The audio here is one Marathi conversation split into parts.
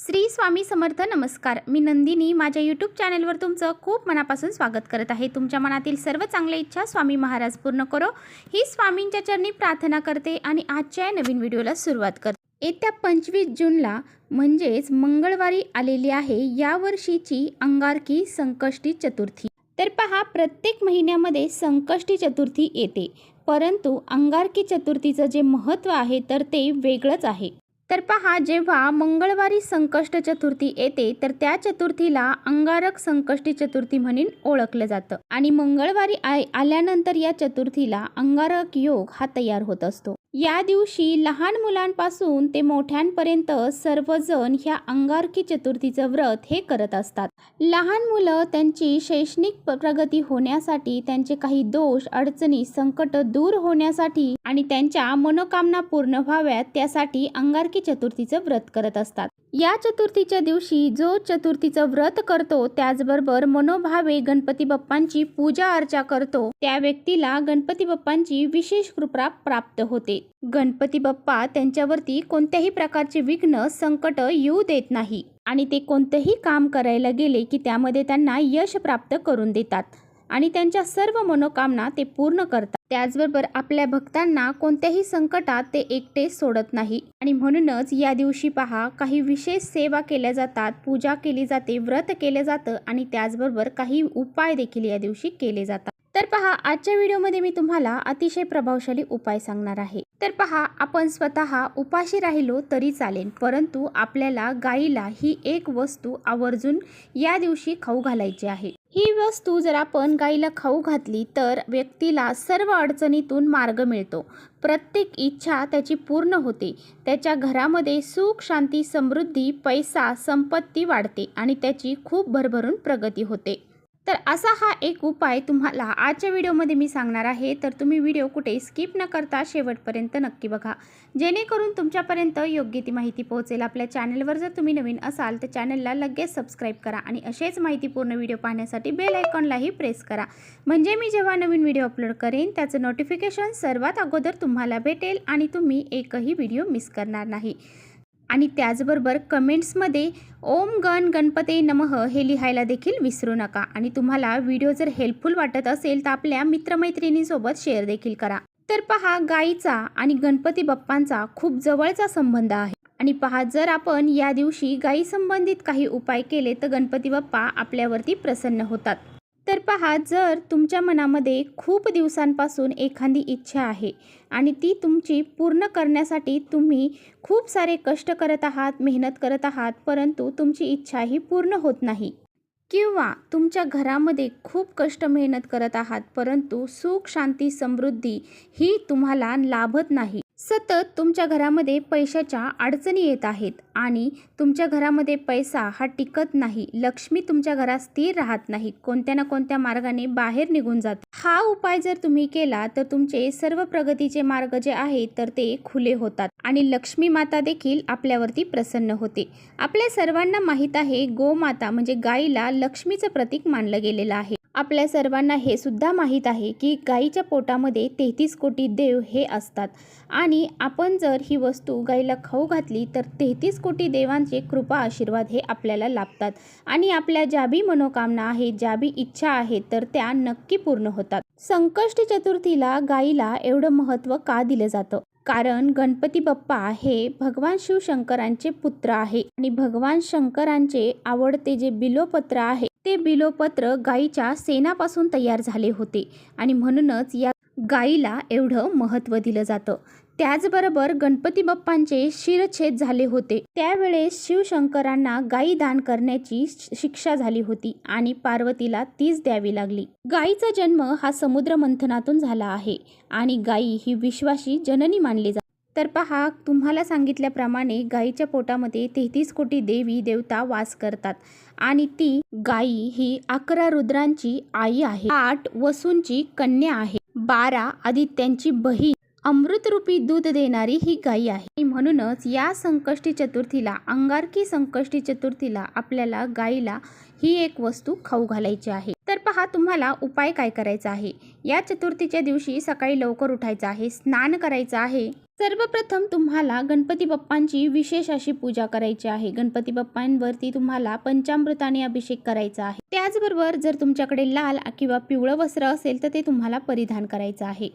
श्री स्वामी समर्थ नमस्कार. मी नंदिनी. माझ्या यूट्यूब चॅनलवर तुमचं खूप मनापासून स्वागत करत आहे. तुमच्या मनातील सर्व चांगल्या इच्छा स्वामी महाराज पूर्ण करो. ही स्वामींच्या चरणी प्रार्थना करते आणि आजच्या या नवीन व्हिडिओला सुरुवात करते येत्या पंचवीस जूनला म्हणजेच मंगळवारी आलेली आहे यावर्षीची अंगारकी संकष्टी चतुर्थी. तर पहा प्रत्येक महिन्यामध्ये संकष्टी चतुर्थी येते. परंतु अंगारकी चतुर्थीचं जे महत्त्व आहे तर ते वेगळंच आहे. तर पहा जेव्हा मंगळवारी संकष्ट चतुर्थी येते तर त्या चतुर्थीला अंगारक संकष्टी चतुर्थी म्हणून ओळखलं जातं. आणि मंगळवारी आय आल्यानंतर या चतुर्थीला अंगारक योग हा तयार होत असतो. या दिवशी लहान मुलांपासून ते मोठ्यांपर्यंत सर्वजण ह्या अंगारकी चतुर्थीचं व्रत हे करत असतात. लहान मुलं त्यांची शैक्षणिक प्रगती होण्यासाठी त्यांचे काही दोष अडचणी संकट दूर होण्यासाठी आणि त्यांच्या मनोकामना पूर्ण व्हाव्यात त्यासाठी अंगारकी चतुर्थीचं व्रत करत असतात. या चतुर्थीच्या दिवशी जो चतुर्थीचं व्रत करतो त्याचबरोबर मनोभावे गणपती बाप्पांची पूजा अर्चा करतो त्या व्यक्तीला गणपती बाप्पांची विशेष कृपा प्राप्त होते. गणपती बाप्पा त्यांच्यावरती कोणत्याही प्रकारचे विघ्न संकट येऊ देत नाही आणि ते कोणतंही काम करायला गेले की त्यामध्ये त्यांना यश प्राप्त करून देतात. आणि त्यांच्या सर्व मनोकामना ते पूर्ण करतात. त्याचबरोबर आपल्या भक्तांना कोणत्याही संकटात ते एकटे सोडत नाही. आणि म्हणूनच या दिवशी पहा काही विशेष सेवा केल्या जातात. पूजा केली जाते व्रत केलं जातं आणि त्याचबरोबर काही उपाय देखील या दिवशी केले जातात. तर पहा आजच्या व्हिडिओमध्ये मी तुम्हाला अतिशय प्रभावशाली उपाय सांगणार आहे. तर पहा आपण स्वतः उपाशी राहिलो तरी चालेल परंतु आपल्याला गाईला ही एक वस्तू आवर्जून या दिवशी खाऊ घालायची आहे. ही वस्तू जर आपण गाईला खाऊ घातली तर व्यक्तीला सर्व अडचणीतून मार्ग मिळतो. प्रत्येक इच्छा त्याची पूर्ण होते. त्याच्या घरामध्ये सुख शांती समृद्धी पैसा संपत्ती वाढते आणि त्याची खूप भरभरून प्रगती होते. तर असा हा एक उपाय तुम्हाला आजच्या व्हिडिओमध्ये मी सांगणार आहे. तर तुम्ही व्हिडिओ कुठे स्किप न करता शेवटपर्यंत नक्की बघा. जेणेकरून तुमच्यापर्यंत योग्य ती माहिती पोहोचेल. आपल्या चॅनलवर जर तुम्ही नवीन असाल तर चॅनलला लगेच सबस्क्राईब करा आणि असेच माहितीपूर्ण व्हिडिओ पाहण्यासाठी बेल आयकॉनलाही प्रेस करा. म्हणजे मी जेव्हा नवीन व्हिडिओ अपलोड करेन त्याचं नोटिफिकेशन सर्वात अगोदर तुम्हाला भेटेल आणि तुम्ही एकही व्हिडिओ मिस करणार नाही. आणि त्याचबरोबर कमेंट्समध्ये ओम गण गणपते नमः हे लिहायला देखील विसरू नका. आणि तुम्हाला व्हिडिओ जर हेल्पफुल वाटत असेल तर आपल्या मित्रमैत्रिणींसोबत शेअर देखील करा. तर पहा गाईचा आणि गणपती बाप्पांचा खूप जवळचा संबंध आहे. आणि पहा जर आपण या दिवशी गायी संबंधित काही उपाय केले तर गणपती बाप्पा आपल्यावरती प्रसन्न होतात. तर पहा जर तुमच्या मनामध्ये खूप दिवसांपासून एखादी इच्छा आहे आणि ती तुमची पूर्ण करण्यासाठी तुम्ही खूप सारे कष्ट करत आहात मेहनत करत आहात परंतु तुमची इच्छा ही पूर्ण होत नाही. किंवा तुमच्या घरामध्ये खूप कष्ट मेहनत करत आहात परंतु सुख शांती समृद्धी ही तुम्हाला लाभत नाही. सतत तुमच्या घरामध्ये पैशाच्या अडचणी येत आहेत आणि तुमच्या घरामध्ये पैसा हा टिकत नाही. लक्ष्मी तुमच्या घरात स्थिर राहत नाही. कोणत्या ना कोणत्या मार्गाने बाहेर निघून जात. हा उपाय जर तुम्ही केला तर तुमचे सर्व प्रगतीचे मार्ग जे आहेत तर ते खुले होतात आणि लक्ष्मी माता देखील आपल्यावरती प्रसन्न होते. आपल्या सर्वांना माहीत आहे गोमाता म्हणजे गाईला लक्ष्मीचं प्रतीक मानलं गेलेलं आहे. आपल्या सर्वांना हे सुद्धा माहीत आहे की गाईच्या पोटामध्ये तेहतीस कोटी देव हे असतात. आणि आपण जर ही वस्तू गाईला खाऊ घातली तर तेहतीस कोटी देवांचे कृपा आशीर्वाद हे आपल्याला लाभतात. आणि आपल्या ज्या बी मनोकामना आहेत ज्या बी इच्छा आहेत तर त्या नक्की पूर्ण होतात. संकष्ट चतुर्थीला गाईला एवढं महत्त्व का दिलं जातं? कारण गणपती बाप्पा हे भगवान शिवशंकरांचे पुत्र आहे. आणि भगवान शंकरांचे आवडते जे बिलोपत्र आहे ते बिलोपत्र गायीच्या सेनापासून तयार झाले होते आणि म्हणूनच या गायीला एवढं महत्त्व दिलं जातं. त्याचबरोबर गणपती बाप्पांचे शिरछेद झाले होते. त्यावेळेस शिवशंकरांना गायी दान करण्याची शिक्षा झाली होती आणि पार्वतीला तीच द्यावी लागली. गायीचा जन्म हा समुद्र मंथनातून झाला आहे आणि गायी ही विश्वाशी जननी मानली जाते. तर पहा तुम्हाला सांगितल्याप्रमाणे गाईच्या पोटामध्ये तेहतीस कोटी देवी देवता वास करतात आणि ती गायी ही अकरा रुद्रांची आई आहे. आठ वसूंची कन्या आहे. बारा आदित्यांची बहीण अमृतरूपी दूध देणारी ही गाई आहे. म्हणूनच या संकष्टी चतुर्थीला अंगारकी संकष्टी चतुर्थीला आपल्याला गाईला ही एक वस्तू खाऊ घालायची आहे. तर पहा तुम्हाला उपाय काय करायचा आहे? या चतुर्थीच्या दिवशी सकाळी लवकर उठायचं आहे स्नान करायचं आहे. सर्वप्रथम तुम्हाला गणपती बाप्पांची विशेष अशी पूजा करायची आहे. गणपती बाप्पांवरती तुम्हाला पंचामृताने अभिषेक करायचा आहे. त्याचबरोबर जर तुमच्याकडे लाल किंवा पिवळं वस्त्र असेल तर ते तुम्हाला परिधान करायचं आहे.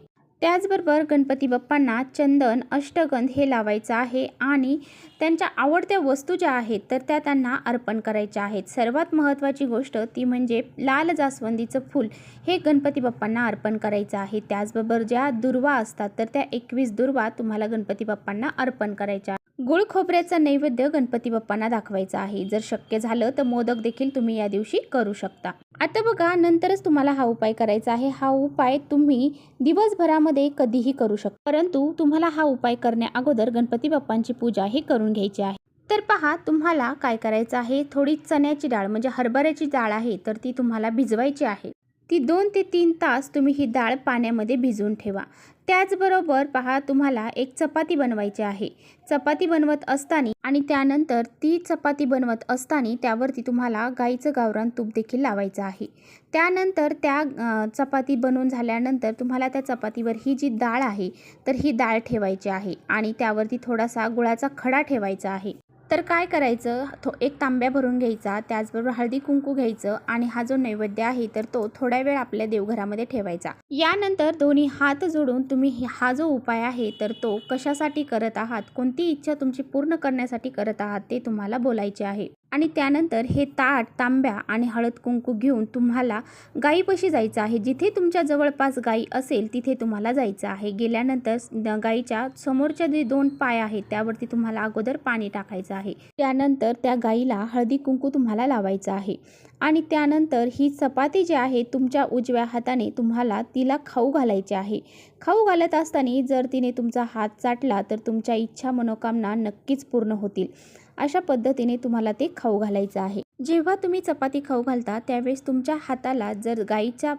त्याचबरोबर गणपती बाप्पांना चंदन अष्टगंध हे लावायचं आहे आणि त्यांच्या आवडत्या वस्तू ज्या आहेत तर त्या त्यांना अर्पण करायच्या आहेत. सर्वात महत्त्वाची गोष्ट ती म्हणजे लाल जास्वंदीचं फूल हे गणपती बाप्पांना अर्पण करायचं आहे. त्याचबरोबर ज्या दुर्वा असतात तर त्या एकवीस दुर्वा तुम्हाला गणपती बाप्पांना अर्पण करायच्या गुळ खोबऱ्याचा नैवेद्य गणपती बाप्पांना दाखवायचा आहे. जर शक्य झालं तर मोदक देखील तुम्ही या दिवशी करू शकता. आता बघा नंतरच तुम्हाला हा उपाय करायचा आहे. हा उपाय तुम्ही दिवसभरामध्ये कधीही करू शकता. परंतु तुम्हाला हा उपाय करण्या अगोदर गणपती बाप्पांची पूजा ही करून घ्यायची आहे. तर पहा तुम्हाला काय करायचं आहे? थोडी चण्याची डाळ म्हणजे हरभऱ्याची डाळ आहे तर ती तुम्हाला भिजवायची आहे. ती दोन ते तीन तास तुम्ही ही डाळ पाण्यामध्ये भिजवून ठेवा. त्याचबरोबर पहा तुम्हाला एक चपाती बनवायची आहे. चपाती बनवत असताना आणि त्यानंतर ती चपाती बनवत असताना त्यावरती तुम्हाला गाईचं गावरान तूप देखील लावायचं आहे. त्यानंतर त्या चपाती बनवून झाल्यानंतर तुम्हाला त्या चपातीवर ही जी डाळ आहे तर ही डाळ ठेवायची आहे आणि त्यावरती थोडासा गुळाचा खडा ठेवायचा आहे. तर काय करायचं? थो एक तांब्या भरून घ्यायचा त्याचबरोबर हळदी कुंकू घ्यायचं आणि हा जो नैवेद्य आहे तर तो थोड्या वेळ आपल्या देवघरामध्ये ठेवायचा. यानंतर दोन्ही हात जोडून तुम्ही हा जो उपाय आहे तर तो कशासाठी करत आहात? कोणती इच्छा तुमची पूर्ण करण्यासाठी करत आहात ते तुम्हाला बोलायचे आहे. आणि त्यानंतर हे ताट तांब्या आणि हळद कुंकू घेऊन तुम्हाला गाईपाशी जायचं आहे. जिथे तुमच्या जवळपास गाई असेल तिथे तुम्हाला जायचं आहे. गेल्यानंतर गाईच्या समोरच्या जे दोन पाय आहेत त्यावरती तुम्हाला अगोदर पाणी टाकायचं आहे. त्यानंतर त्या गाईला हळदी कुंकू तुम्हाला लावायचं आहे. आणि त्यानंतर ही चपाती जी आहे तुमच्या उजव्या हाताने तुम्हाला तिला खाऊ घालायची आहे. खाऊ घालत असताना जर तिने तुमचा हात चाटला तर तुमच्या इच्छा मनोकामना नक्कीच पूर्ण होतील. अशा पद्धतीने तुम्हाला ते खाऊ घालायचं आहे. जेव्हा तुम्ही चपाती खाऊ घालता त्यावेळेस तुमच्या हाताला जर गाईच्या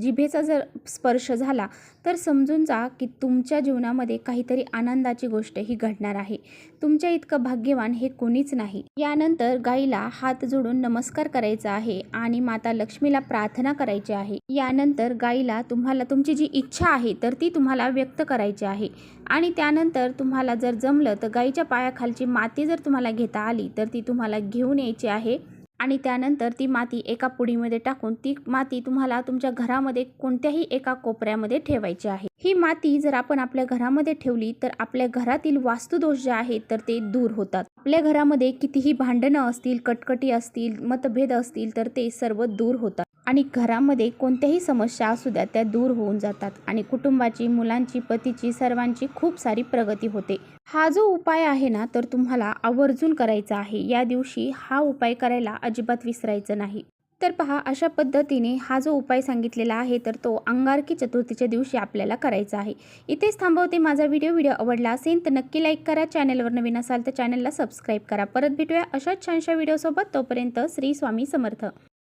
जिभेचा जर स्पर्श झाला तर समजून जा की तुमच्या जीवनामध्ये काहीतरी आनंदाची गोष्ट ही घडणार आहे. तुमच्या इतकं भाग्यवान हे कोणीच नाही. यानंतर गाईला हात जोडून नमस्कार करायचा आहे आणि माता लक्ष्मीला प्रार्थना करायची आहे. यानंतर गाईला तुम्हाला तुमची जी इच्छा आहे तर ती तुम्हाला व्यक्त करायची आहे. आणि त्यानंतर तुम्हाला जर जमलं तर गाईच्या पायाखालची माती जर तुम्हाला घेता आली तर ती तुम्हाला घेऊन यायची आहे. आणि त्यानंतर ती माती एका पुडीमध्ये टाकून ती माती तुम्हाला तुमच्या घरामध्ये कोणत्याही एका कोपऱ्यामध्ये ठेवायची आहे. ही माती जर आपण आपल्या घरामध्ये ठेवली तर आपल्या घरातील वास्तुदोष जे आहेत तर ते दूर होतात. आपल्या घरामध्ये कितीही भांडणं असतील कटकटी असतील मतभेद असतील तर ते सर्व दूर होतात. आणि घरामध्ये कोणत्याही समस्या असू द्या त्या दूर होऊन जातात. आणि कुटुंबाची मुलांची पतीची सर्वांची खूप सारी प्रगती होते. हा जो उपाय आहे ना तर तुम्हाला आवर्जून करायचा आहे. या दिवशी हा उपाय करायला अजिबात विसरायचं नाही. तर पहा अशा पद्धतीने हा जो उपाय सांगितलेला आहे तर तो अंगारकी चतुर्थीच्या दिवशी आपल्याला करायचा आहे. इथेच थांबवते माझा व्हिडिओ. व्हिडिओ आवडला असेल तर नक्की लाईक करा. चॅनलवर नवीन असाल तर चॅनलला सबस्क्राईब करा. परत भेटूया अशाच छानशा व्हिडिओसोबत तोपर्यंत श्री स्वामी समर्थ.